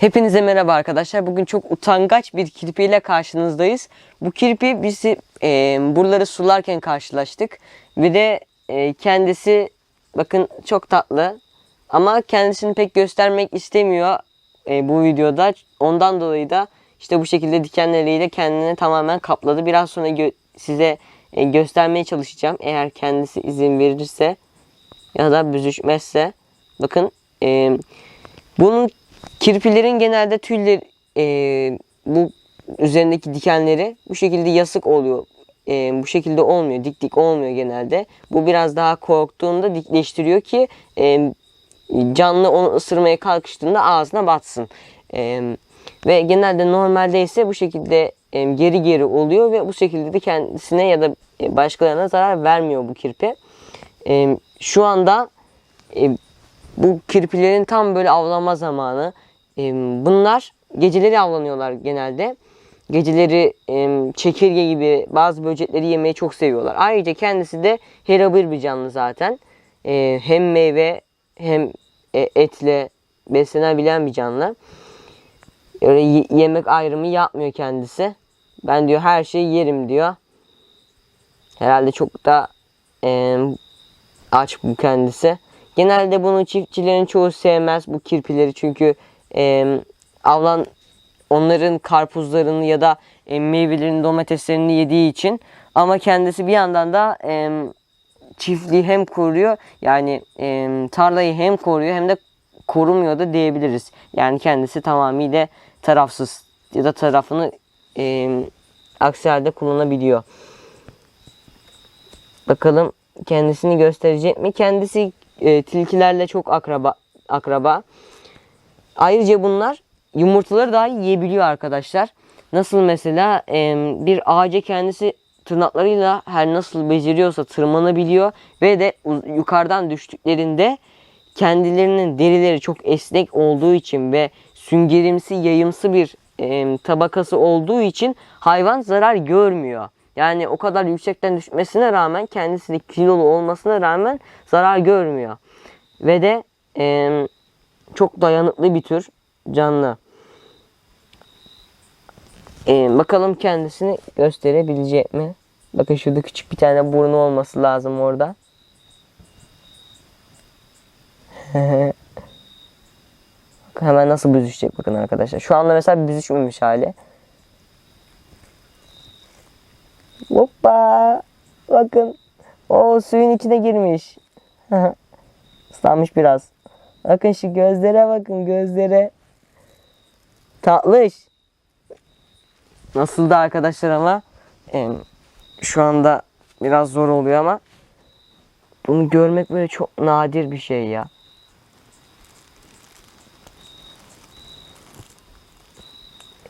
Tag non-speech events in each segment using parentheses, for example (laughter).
Hepinize merhaba arkadaşlar. Bugün çok utangaç bir kirpiyle karşınızdayız. Bu kirpi bizi e, buraları sularken karşılaştık. Ve de e, kendisi bakın çok tatlı. Ama kendisini pek göstermek istemiyor e, bu videoda. Ondan dolayı da işte bu şekilde dikenleriyle kendini tamamen kapladı. Biraz sonra gö- size e, göstermeye çalışacağım. Eğer kendisi izin verirse ya da büzüşmezse. Bakın e, bunun kirpilerin genelde tüyleri e, bu üzerindeki dikenleri bu şekilde yasık oluyor. E, bu şekilde olmuyor. Dik dik olmuyor genelde. Bu biraz daha korktuğunda dikleştiriyor ki e, canlı onu ısırmaya kalkıştığında ağzına batsın. E, ve genelde normalde ise bu şekilde e, geri geri oluyor ve bu şekilde de kendisine ya da başkalarına zarar vermiyor bu kirpi. E, şu anda e, bu kirpilerin tam böyle avlanma zamanı. Bunlar geceleri avlanıyorlar genelde. Geceleri çekirge gibi bazı böcekleri yemeyi çok seviyorlar. Ayrıca kendisi de herabir bir canlı zaten. E, hem meyve hem e, etle beslenebilen bir canlı. Öyle yemek ayrımı yapmıyor kendisi. Ben diyor her şeyi yerim diyor. Herhalde çok da e, aç bu kendisi. Genelde bunu çiftçilerin çoğu sevmez bu kirpileri çünkü e, avlan onların karpuzlarını ya da e, meyvelerini domateslerini yediği için ama kendisi bir yandan da e, çiftliği hem koruyor yani e, tarlayı hem koruyor hem de korumuyor da diyebiliriz. Yani kendisi tamamıyla tarafsız ya da tarafını e, aksi halde kullanabiliyor. Bakalım kendisini gösterecek mi? Kendisi e, tilkilerle çok akraba akraba. Ayrıca bunlar yumurtaları dahi yiyebiliyor arkadaşlar. Nasıl mesela e, bir ağaca kendisi tırnaklarıyla her nasıl beceriyorsa tırmanabiliyor ve de yukarıdan düştüklerinde kendilerinin derileri çok esnek olduğu için ve süngerimsi yayımsı bir e, tabakası olduğu için hayvan zarar görmüyor. Yani o kadar yüksekten düşmesine rağmen kendisi de kilolu olmasına rağmen zarar görmüyor. Ve de e, çok dayanıklı bir tür canlı. E, bakalım kendisini gösterebilecek mi? Bakın şurada küçük bir tane burnu olması lazım orada. (laughs) Hemen nasıl büzüşecek bakın arkadaşlar. Şu anda mesela büzüşmemiş hali. Hoppa. Bakın. O suyun içine girmiş. (laughs) Islanmış biraz. Bakın şu gözlere bakın gözlere. Tatlış. Nasıl da arkadaşlar ama em, şu anda biraz zor oluyor ama bunu görmek böyle çok nadir bir şey ya.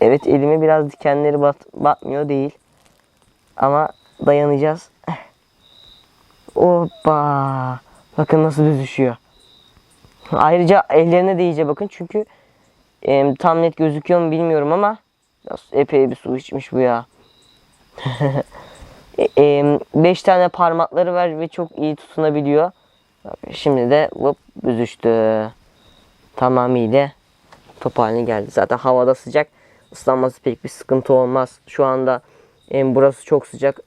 Evet elime biraz dikenleri bat, batmıyor değil. Ama dayanacağız. Hoppa. Bakın nasıl büzüşüyor. Ayrıca ellerine de iyice bakın çünkü em, tam net gözüküyor mu bilmiyorum ama epey bir su içmiş bu ya. (laughs) 5 tane parmakları var ve çok iyi tutunabiliyor. Şimdi de hop büzüştü. Tamamıyla top haline geldi. Zaten havada sıcak. Islanması pek bir sıkıntı olmaz. Şu anda em, burası çok sıcak.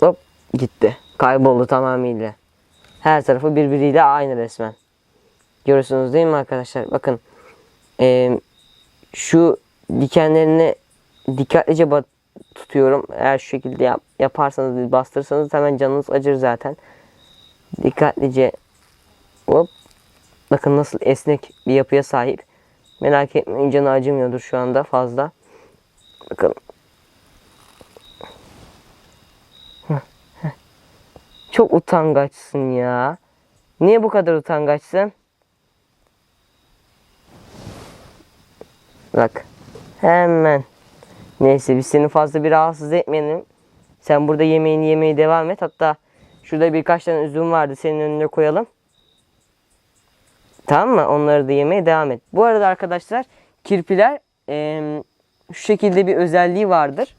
Hop gitti. Kayboldu tamamıyla. Her tarafı birbiriyle aynı resmen. Görüyorsunuz değil mi arkadaşlar? Bakın em, şu dikenlerini dikkatlice bat- tutuyorum. Eğer şu şekilde yap- yaparsanız, bastırırsanız hemen canınız acır zaten. Dikkatlice hop bakın nasıl esnek bir yapıya sahip. Merak etmeyin canı acımıyordur şu anda fazla. Heh. Çok utangaçsın ya. Niye bu kadar utangaçsın? Bak. Hemen. Neyse biz seni fazla bir rahatsız etmeyelim. Sen burada yemeğini yemeye devam et. Hatta şurada birkaç tane üzüm vardı senin önüne koyalım. Tamam mı? Onları da yemeye devam et. Bu arada arkadaşlar kirpiler eee, şu şekilde bir özelliği vardır.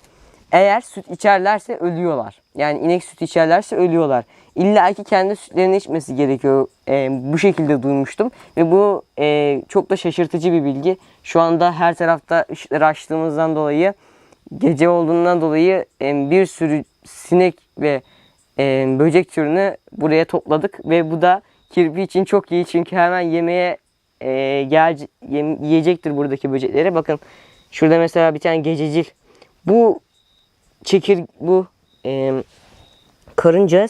Eğer süt içerlerse ölüyorlar. Yani inek sütü içerlerse ölüyorlar. illa ki kendi sütlerini içmesi gerekiyor. E, bu şekilde duymuştum ve bu e, çok da şaşırtıcı bir bilgi. Şu anda her tarafta ışıkları açtığımızdan dolayı gece olduğundan dolayı e, bir sürü sinek ve e, böcek türünü buraya topladık ve bu da kirpi için çok iyi çünkü hemen yemeğe e, gel yiyecektir buradaki böcekleri. Bakın şurada mesela bir tane gececil. Bu çekir bu e, karınca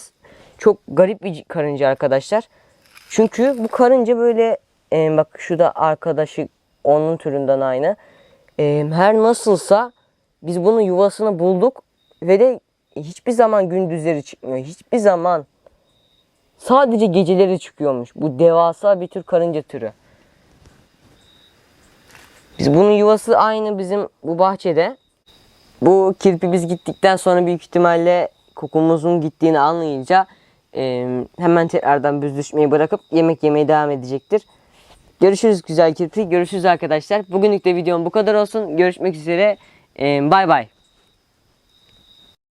çok garip bir karınca arkadaşlar. Çünkü bu karınca böyle e, bak şu da arkadaşı onun türünden aynı. E, her nasılsa biz bunun yuvasını bulduk ve de hiçbir zaman gündüzleri çıkmıyor. Hiçbir zaman sadece geceleri çıkıyormuş. Bu devasa bir tür karınca türü. Biz bunun yuvası aynı bizim bu bahçede. Bu kirpi biz gittikten sonra büyük ihtimalle kokumuzun gittiğini anlayınca e, hemen tekrardan büzüşmeyi bırakıp yemek yemeye devam edecektir. Görüşürüz güzel kirpi. Görüşürüz arkadaşlar. Bugünlük de videom bu kadar olsun. Görüşmek üzere. E, Bay bay.